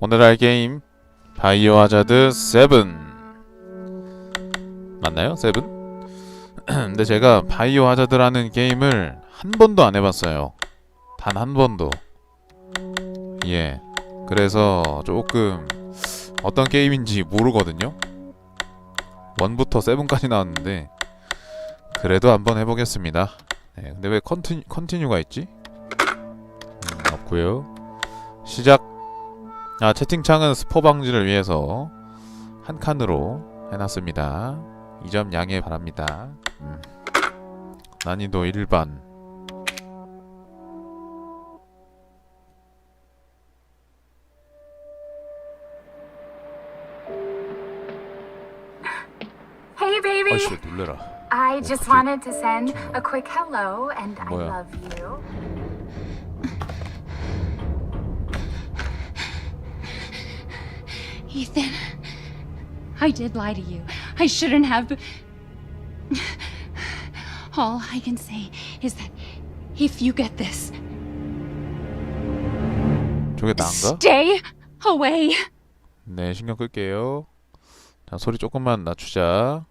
오늘 할 게임 바이오 하자드 7 맞나요? 7? 근데 제가 바이오 하자드라는 게임을 한 번도 안 해봤어요. 단 한 번도. 예. 그래서 조금 어떤 게임인지 모르거든요. 1부터 7까지 나왔는데 그래도 한번 해보겠습니다. 네, 근데 왜 컨티뉴, 컨티뉴가 있지? 음, 없고요. 시작. 아 채팅창은 스포 방지를 위해서 한 칸으로 해놨습니다. 이 점 양해 바랍니다. 음. 난이도 일반. Hey, baby. 어이씨 놀래라. I just wanted to send a quick hello, and I 뭐야? love you. Ethan, I did lie to you. I shouldn't have. All I can say is that if you get this, 저게 나인가? stay away. 네 신경 끌게요. 자 소리 조금만 낮추자.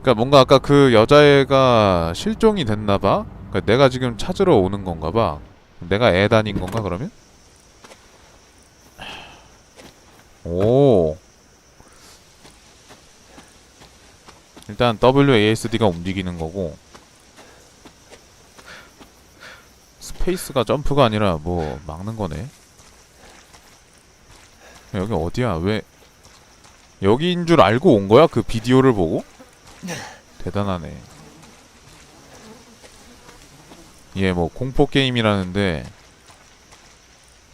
그러니까 뭔가 아까 그 여자애가 실종이 됐나 봐. 그러니까 내가 지금 찾으러 오는 건가 봐. 내가 애 다닌 건가 그러면? 오. 일단 WASD가 움직이는 거고 스페이스가 점프가 아니라 뭐 막는 거네. 여기 어디야? 왜 여기인 줄 알고 온 거야? 그 비디오를 보고? 대단하네. 얘뭐 공포 게임이라는데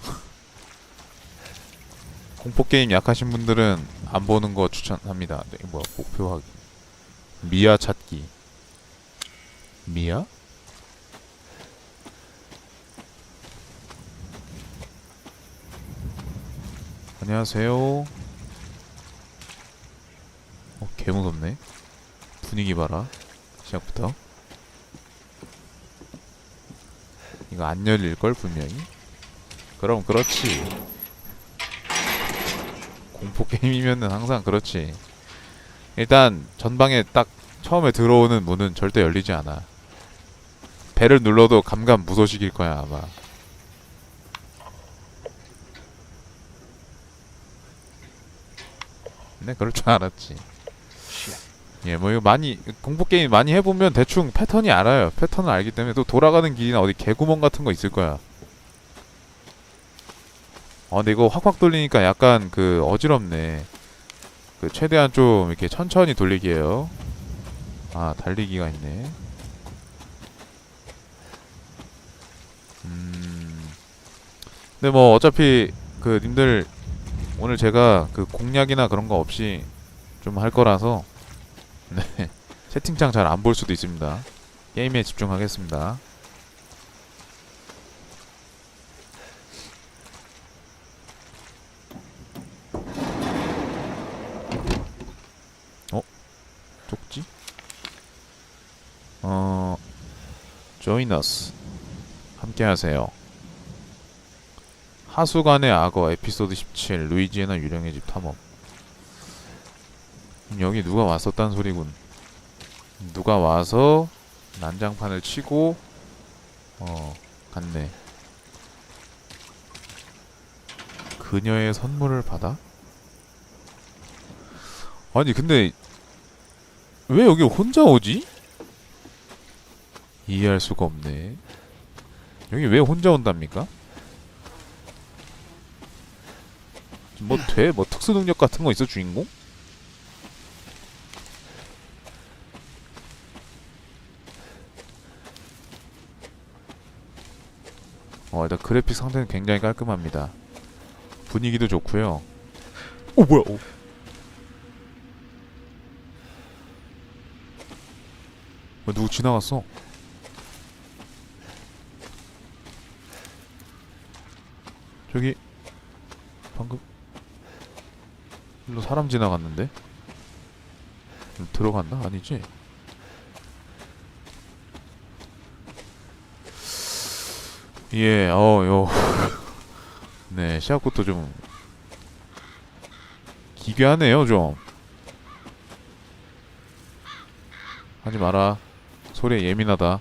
공포 게임 약하신 분들은 안 보는 거 추천합니다. 네, 뭐야 목표 확인. 미아 찾기. 미아? 안녕하세요. 어, 개 무섭네. 분위기 봐라. 시작부터. 이거 안 열릴걸, 분명히. 그럼 그렇지. 공포 게임이면은 항상 그렇지. 일단, 전방에 딱 처음에 들어오는 문은 절대 열리지 않아. 배를 눌러도 감감 무소식일 거야, 아마. 네, 그럴 줄 알았지. 예, 뭐 이거 많이 공포 게임 많이 해보면 대충 패턴이 알아요. 패턴을 알기 때문에 또 돌아가는 길이나 어디 개구멍 같은 거 있을 거야. 어, 근데 이거 확확 돌리니까 약간 그 어지럽네. 그 최대한 좀 이렇게 천천히 돌리기에요. 아, 달리기가 있네. 음. 근데 뭐 어차피 그 님들 오늘 제가 그 공략이나 그런 거 없이 좀 할 거라서 네 채팅창 잘 안 볼 수도 있습니다. 게임에 집중하겠습니다. 어? 쪽지? 어... Join us. 함께 하세요. 하수관의 악어 에피소드 17 루이지애나 유령의 집 탐험 음, 여기 누가 왔었단 소리군 누가 와서 난장판을 치고 어 갔네 그녀의 선물을 받아? 아니 근데 왜 여기 혼자 오지? 이해할 수가 없네 여기 왜 혼자 온답니까? 뭐 돼? 뭐 특수 능력 같은 거 있어 주인공? 어, 일단 그래픽 상태는 굉장히 깔끔합니다. 분위기도 좋고요. 오 뭐야? 오. 뭐 누구 지나갔어? 저기 방금 일로 사람 지나갔는데? 음, 들어갔나? 아니지? 예, 어, 요. 네, 시작부터 좀 기괴하네요, 좀. 하지 마라. 소리에 예민하다.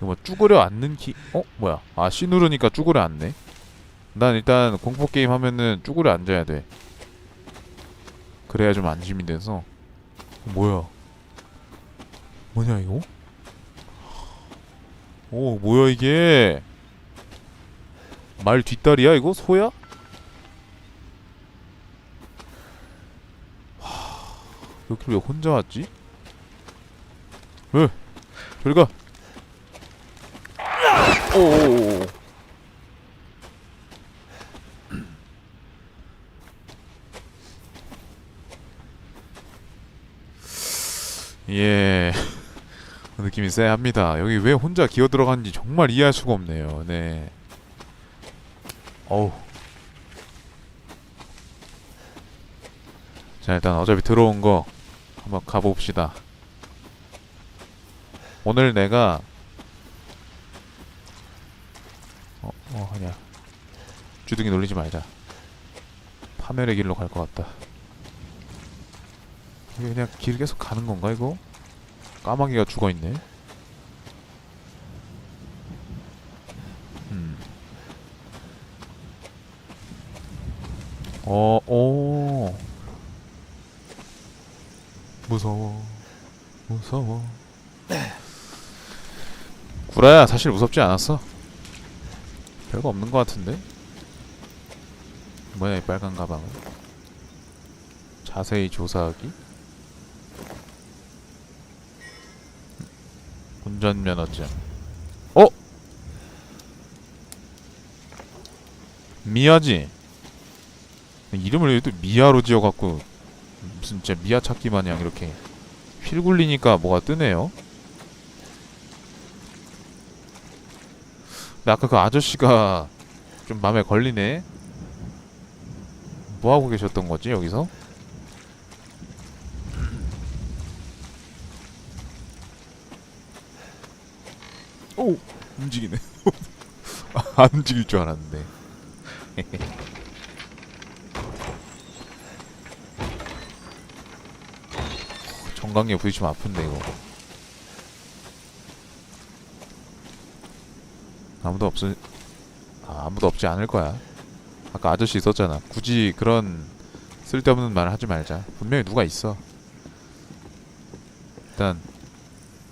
뭐 쭈그려 앉는 키? 어? 뭐야? 아, C 누르니까 쭈그려 앉네. 난 일단 공포 게임 하면은 쭈그려 앉아야 돼. 그래야 좀 안심이 돼서. 뭐야? 뭐냐 이거? 오, 뭐야 이게? 말 뒷다리야 이거? 소야? 하, 여기 왜 혼자 왔지? 왜? 저리 가. 오오오. 예. 쎄합니다. 여기 왜 혼자 기어 들어갔는지 정말 이해할 수가 없네요. 네. 어우. 자, 일단 어차피 들어온 거 한번 가봅시다. 오늘 내가 어, 어, 아니야. 주둥이 놀리지 말자. 파멸의 길로 갈 것 같다. 이게 그냥 길 계속 가는 건가 이거? 까마귀가 죽어 있네. 어, 오. 무서워. 무서워. 구라야, 사실 무섭지 않았어. 별거 없는 것 같은데? 뭐야, 이 빨간 가방은? 자세히 조사하기? 운전면허증. 어? 미아지? 이름을 왜또 미아로 지어갖고 무슨 진짜 미아 찾기 마냥 이렇게 휠 굴리니까 뭐가 뜨네요. 근데 아까 그 아저씨가 좀 마음에 걸리네. 뭐 하고 계셨던 거지 여기서? 오 움직이네. 안 움직일 줄 알았는데. 정강이에 부딪히면 아픈데 이거. 아무도 없을 아, 아무도 없지 않을 거야. 아까 아저씨 있었잖아. 굳이 그런 쓸데없는 말을 하지 말자. 분명히 누가 있어. 일단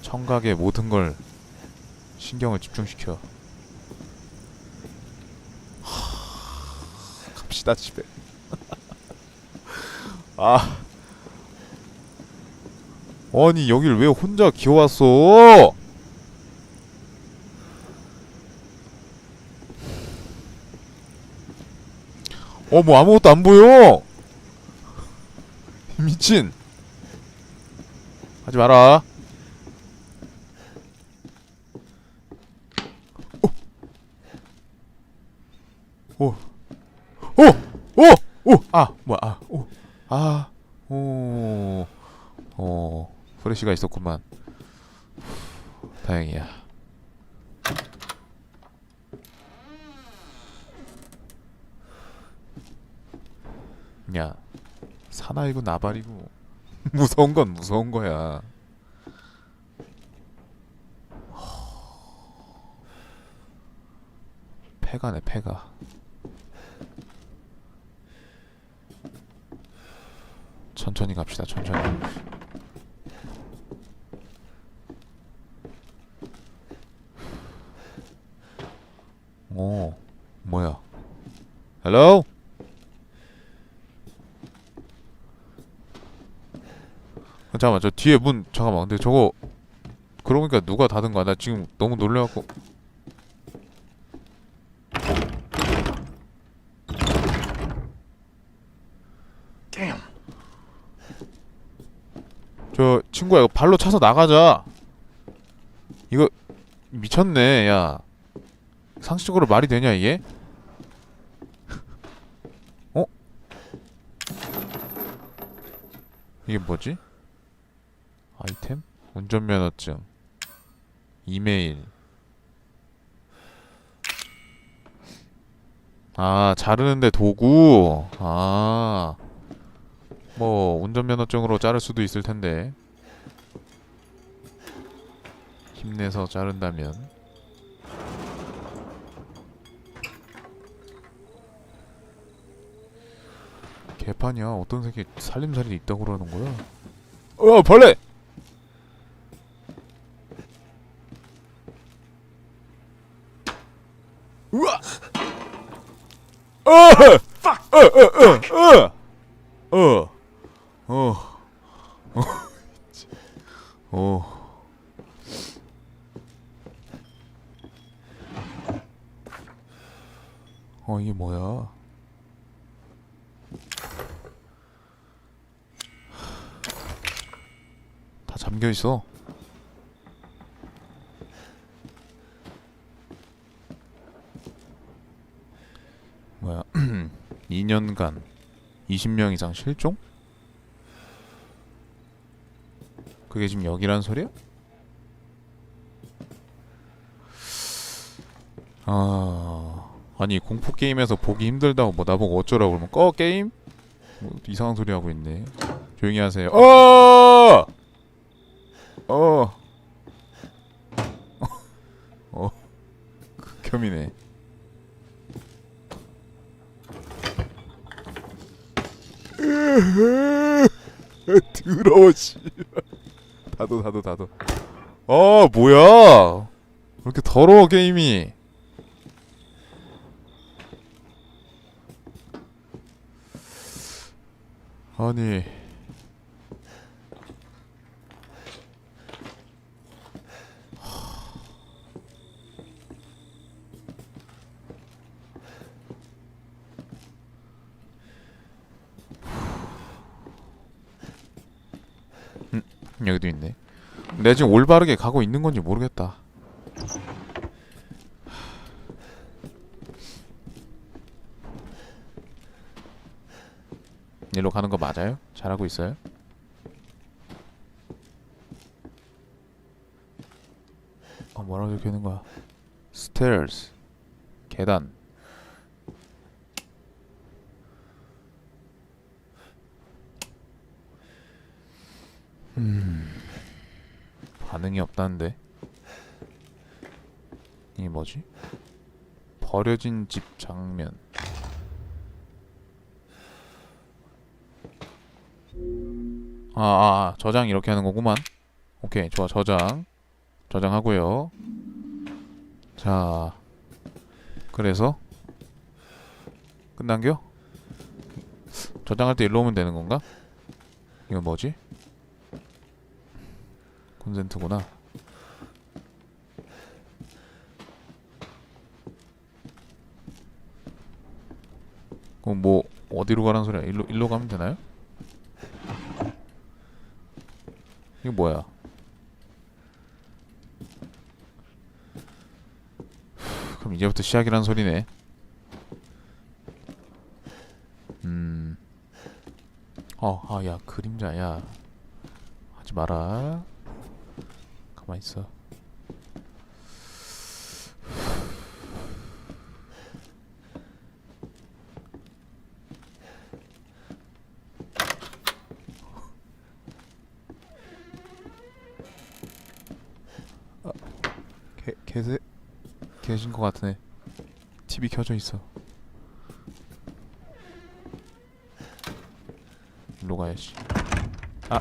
청각의 모든 걸 신경을 집중시켜. 하, 갑시다 집에. 아. 아니 여길 왜 혼자 기어왔어? 어 뭐 아무것도 안 보여. 미친. 하지 마라. 오. 오. 오. 오. 아, 뭐야. 아. 오. 아. 오. 어. 프레시가 있었구만. 다행이야. 야. 사나이고 나발이고 무서운 건 무서운 거야. 패가네 패가. 천천히 갑시다 천천히. 오 뭐야? 헬로? 어, 잠깐만 저 뒤에 문 잠깐만 근데 저거 그러고 보니까 누가 닫은 거야? 나 지금 너무 놀래갖고. 저 친구야 이거 발로 차서 나가자. 이거 미쳤네 야 상식적으로 말이 되냐 이게? 어? 이게 뭐지? 아이템? 운전면허증 이메일 아 자르는데 도구 아 뭐 운전면허증으로 자를 수도 있을 텐데 힘내서 자른다면 개판이야 어떤 새끼 살림살이 있다고 그러는 거야 어 벌레 우와 어! 어! 어! 어! 어! 어! 어! 어. 어 이게 뭐야 다 잠겨 있어. 뭐야? 2년간 20명 이상 실종? 그게 지금 여기란 소리야? 아 아니 공포 게임에서 보기 힘들다고 뭐 나보고 어쩌라고 그러면 꺼 게임? 뭐 이상한 소리 하고 있네. 조용히 하세요. 어! 어. 어. 극혐이네. 더러워 씨. 다도 다도 다도. 아 뭐야? 왜 이렇게 더러워 게임이? 아니. 음, 여기도 있네. 내가 지금 올바르게 가고 있는 건지 모르겠다. 일로 가는 거 맞아요? 잘하고 있어요? 어 뭐라고 적혀 있는 거야? stairs 계단 음 반응이 없다는데 이게 뭐지? 버려진 집 장면 아, 아, 아, 저장 이렇게 하는 거구만. 오케이, 좋아, 저장. 저장하고요. 자, 그래서 끝난겨? 저장할 때 일로 오면 되는 건가? 이거 뭐지? 콘센트구나. 그럼 뭐 어디로 가라는 소리야? 일로 일로 가면 되나요? 이거 뭐야? 그럼 이제부터 시작이란 소리네. 음. 어, 아, 야, 그림자, 야. 하지 마라. 가만 있어. 계, 계세 계신 것 같으네. TV 켜져 있어. 일로 가야지. 아,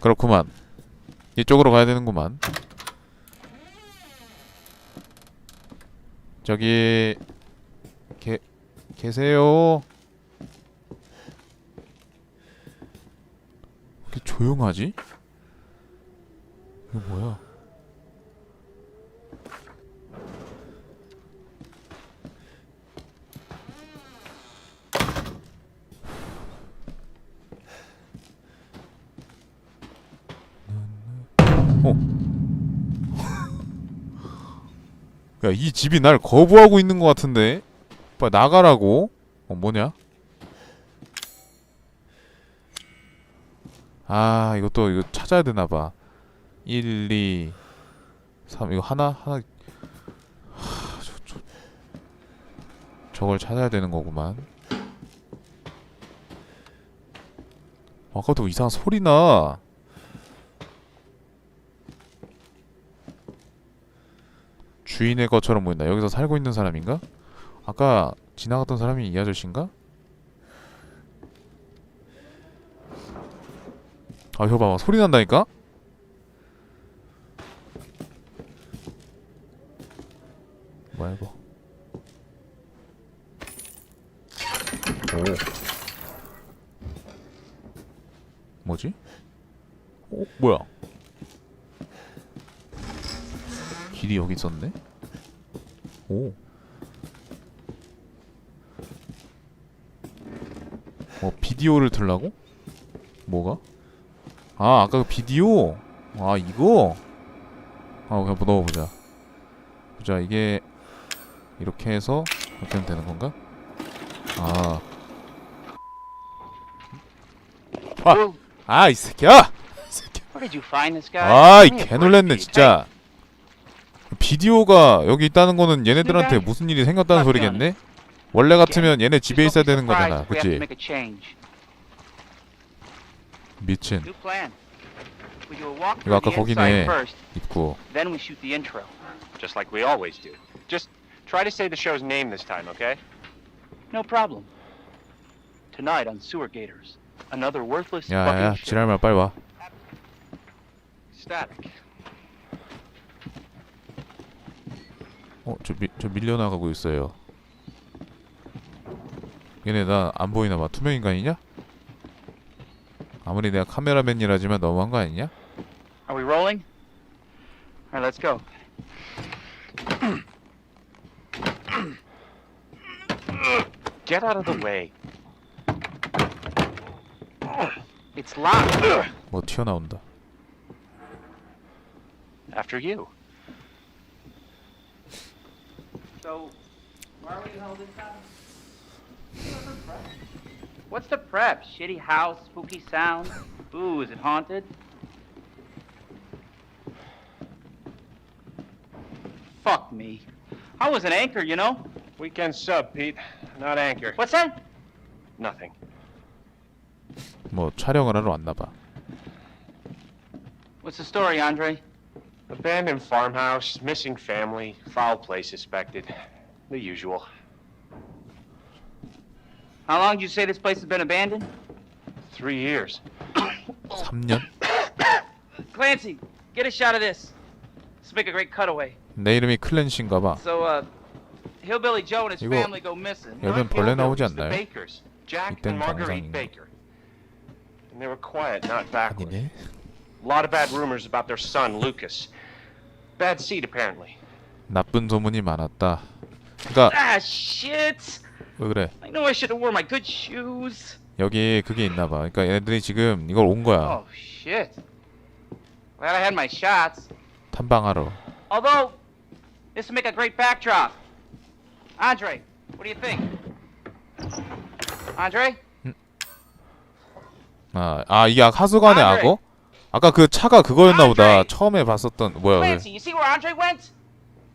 그렇구만. 이쪽으로 가야 되는구만. 저기 계 계세요. 왜 조용하지? 이거 뭐야? 야, 이 집이 날 거부하고 있는 것 같은데? 빨리 나가라고? 어, 뭐냐? 아 이것도 이거 찾아야 되나봐 1, 2, 3 이거 하나? 하나 하, 저, 저, 저걸 찾아야 되는 거구만 아까부터 이상한 소리나 주인의 것처럼 보인다 여기서 살고 있는 사람인가? 아까 지나갔던 사람이 이 아저씨인가? 아 이거 봐봐 소리 난다니까? 뭐야 이거 오 뭐지? 어? 뭐야 길이 여기 있었네? 오 어, 비디오를 틀라고? 뭐가? 아, 아까 그 비디오? 아, 이거? 아, 그냥 넣어보자. 보자, 이게, 이렇게 해서, 이렇게 하면 되는 건가? 아. 아, Well, 아, 이 새끼야! where did you find this guy? 아이, Give me a 개 놀랬네, break, 진짜. 비디오가 여기 있다는 거는 얘네들한테 무슨 일이 생겼다는 소리겠네? 원래 같으면 얘네 집에 있어야 되는 거잖아, 그치? 미친 이거 아까 거기네. 입구. then we shoot the intro. just like we always do. Just try to say the show's name this time, okay? No problem. Tonight on Sewer Gators, another worthless 야야, fucking show. 지랄 말 빨리 와. Static. 어, 저, 미, 저 밀려나가고 있어요. 얘네 나 안 보이나 봐. 투명 인간이냐? 아무리 내가 카메라맨이라지만 너무한 거 아니냐? Are we rolling? All right, let's go. Get out of the way. It's locked. 뭐 튀어나온다. After you. So, why are we the hell this time? What's the prep? Shitty house, spooky sound. Ooh, is it haunted? Fuck me. I was an anchor, you know? Weekend sub, Pete. Not anchor. What's that? Nothing. 뭐 촬영을 하러 왔나 봐. What's the story, Andre? Abandoned farmhouse, missing family, foul play suspected. The usual. How long did you say this place has been abandoned? Three years. 3년? Clancy, get a shot of this. Let's make a great cutaway. 내 이름이 클랜시인가 봐. So, uh, Hillbilly Joe and his 이거 family go missing. 열면 Not 벌레 나오지 hillbillies, the 않나요? Bakers. Jack 이땐 and Marguerite 방송인가? Baker. And they were quiet, not backward. 아니네. A lot of bad rumors about their son, Lucas. Bad seed, apparently. 나쁜 소문이 많았다. 그러니까 Ah, shit! 왜 그래? I know I should have worn my good shoes. 여기 그게 있나 봐. 그러니까 얘네들이 지금 이걸 온 거야. Oh, shit. Glad I had my shots. 탐방하러. Although, this would make a great backdrop. Andre, what do you think? Andre? 아, 아 이게 아- 하수관의. 악어? 아까 그 차가 그거였나 보다. 처음에 봤었던 뭐야? 왜? Clancy, you see where Andre went?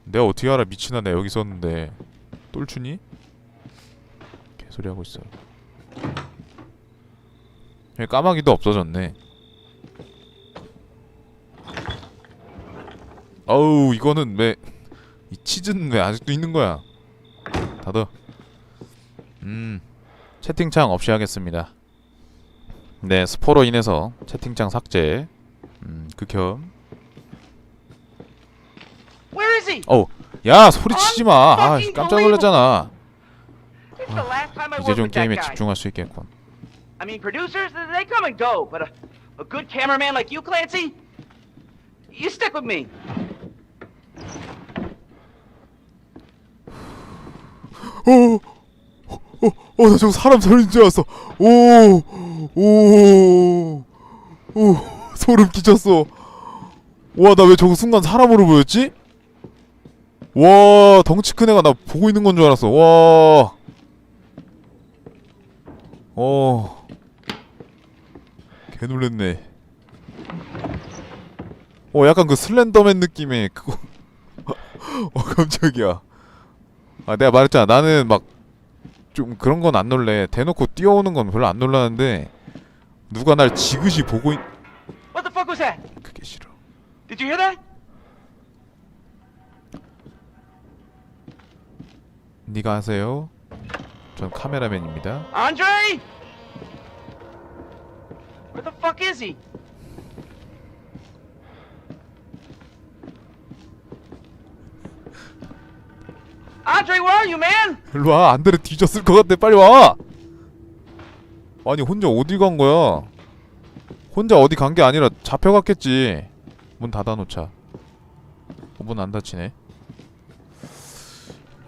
내가 어떻게 알아? 미친아 내가 여기 있었는데. 똘추니? 개소리 하고 있어요. 여기 까마귀도 없어졌네. 어우 이거는 왜 이 치즈는 왜 아직도 있는 거야? 닫아. 음 채팅창 없이 하겠습니다. 네 스포로 인해서 채팅창 삭제. 음 극혐. Where is he? 어우 야 소리 치지 마. 아 깜짝 놀랐잖아. I 이제 좀 게임에. 집중할 수 있겠군. I mean, producers, they come and go, but a, a good cameraman like you, Clancy, you stick with me. 어, 어, 어, 나 저거 사람 소리인 줄 알았어. 오, 오, 오, 소름 끼쳤어. 와, 나 왜 저거 순간 사람으로 보였지? 와, 덩치 큰 애가 나 보고 있는 건 줄 알았어. 와, 어, 개 놀랬네. 어 약간 그 슬렌더맨 느낌의 그거. 어 깜짝이야. 아 내가 말했잖아. 나는 막 좀 그런 건 안 놀래. 대놓고 뛰어오는 건 별로 안 놀라는데 누가 날 지그시 보고 있... What the fuck was that? 그게 싫어. Did you hear that? 네가 하세요. 전 카메라맨입니다. Andre? Where the fuck is he? Andre, where are you, man? 일로 와. 안드레 뒤졌을 것 같아. 빨리 와. 아니 혼자 어디 간 거야? 혼자 어디 간 게 아니라 잡혀갔겠지. 문 닫아놓자. 어, 문안 닫히네.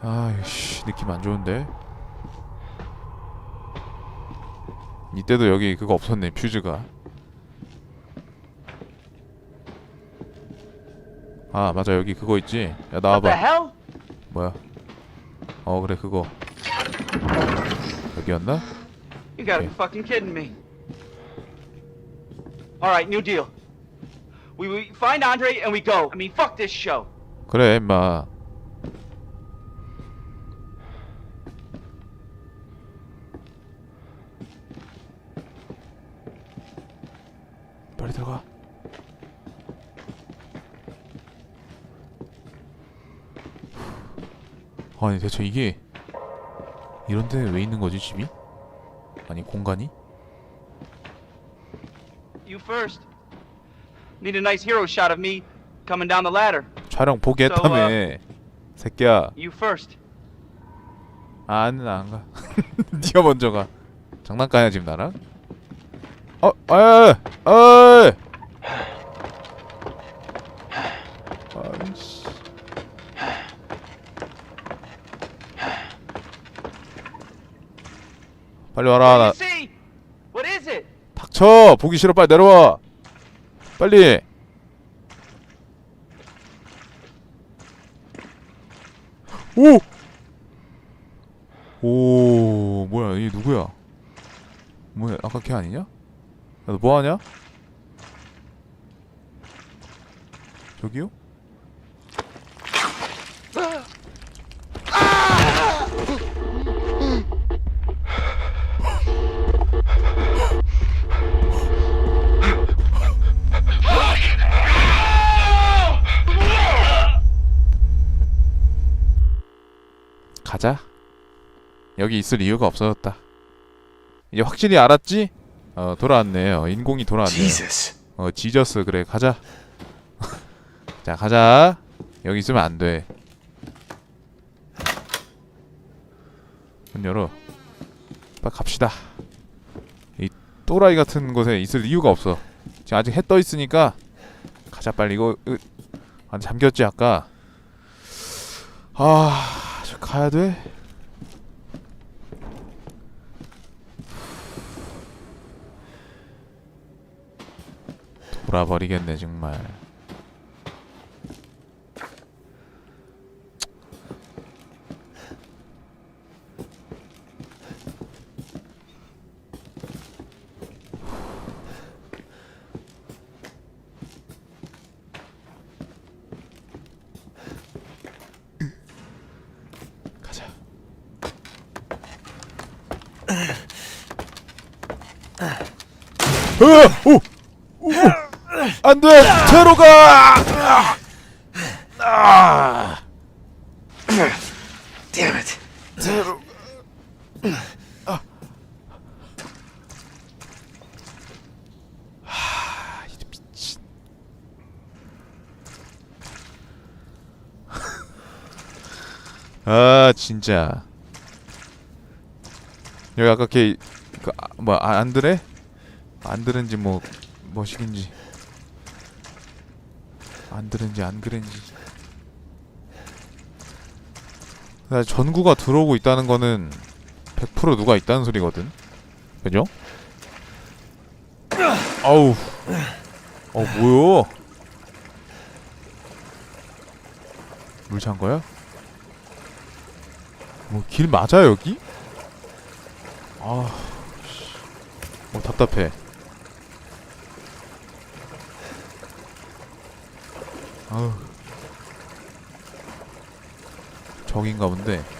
아이씨 느낌 안 좋은데. 이때도 여기 그거 없었네 퓨즈가. 아 맞아 여기 그거 있지. 야 나와봐. 뭐야? 어 그래 그거 여기였나? You gotta be Okay. fucking kidding me. Alright, new deal. We, we find Andre and we go. I mean, fuck this show. 그래 임마 아니 대체 이게 이런데 왜 있는 거지 집이? 아니 공간이? You first. Need a nice hero shot of me coming down the ladder. 촬영 포기했다며 So, 새끼야 You first. 안, 안 가. 네가 먼저 가. 장난까냐 지금 나랑? 어, 아, 아, 빨리 와라. 나? 닥쳐. 보기 싫어. 빨리 내려와. 빨리. 오. 오, 뭐야? 이 누구야? 뭐야? 아까 걔 아니냐? 야, 너 뭐하냐? 저기요? 가자. 여기 있을 이유가 없어졌다. 이제 확실히 알았지? 어 돌아왔네요. 인공이 돌아왔네요. 어 지저스 그래 가자. 자 가자. 여기 있으면 안 돼. 문 열어. 빨리 갑시다. 이 또라이 같은 곳에 있을 이유가 없어. 지금 아직 해 떠 있으니까 가자 빨리 이거, 이거 안 잠겼지 아까. 아, 저 가야 돼. 돌아버리겠네 정말. 으! 오! 오! 안 돼! 테러가! 아! Damn it. 하, 이 미친. 아, 진짜. 여기 아까 걔, 그, 아, 뭐, 아, 안 들래? 안 들은지 뭐, 뭐시긴지. 안 들은지 안 그런지. 나 전구가 들어오고 있다는 거는 100% 누가 있다는 소리거든. 그죠? 아우. 어 뭐야? 물찬 거야? 뭐 길 맞아 여기? 아, 씨. 어 답답해. 아우. 적인가 본데.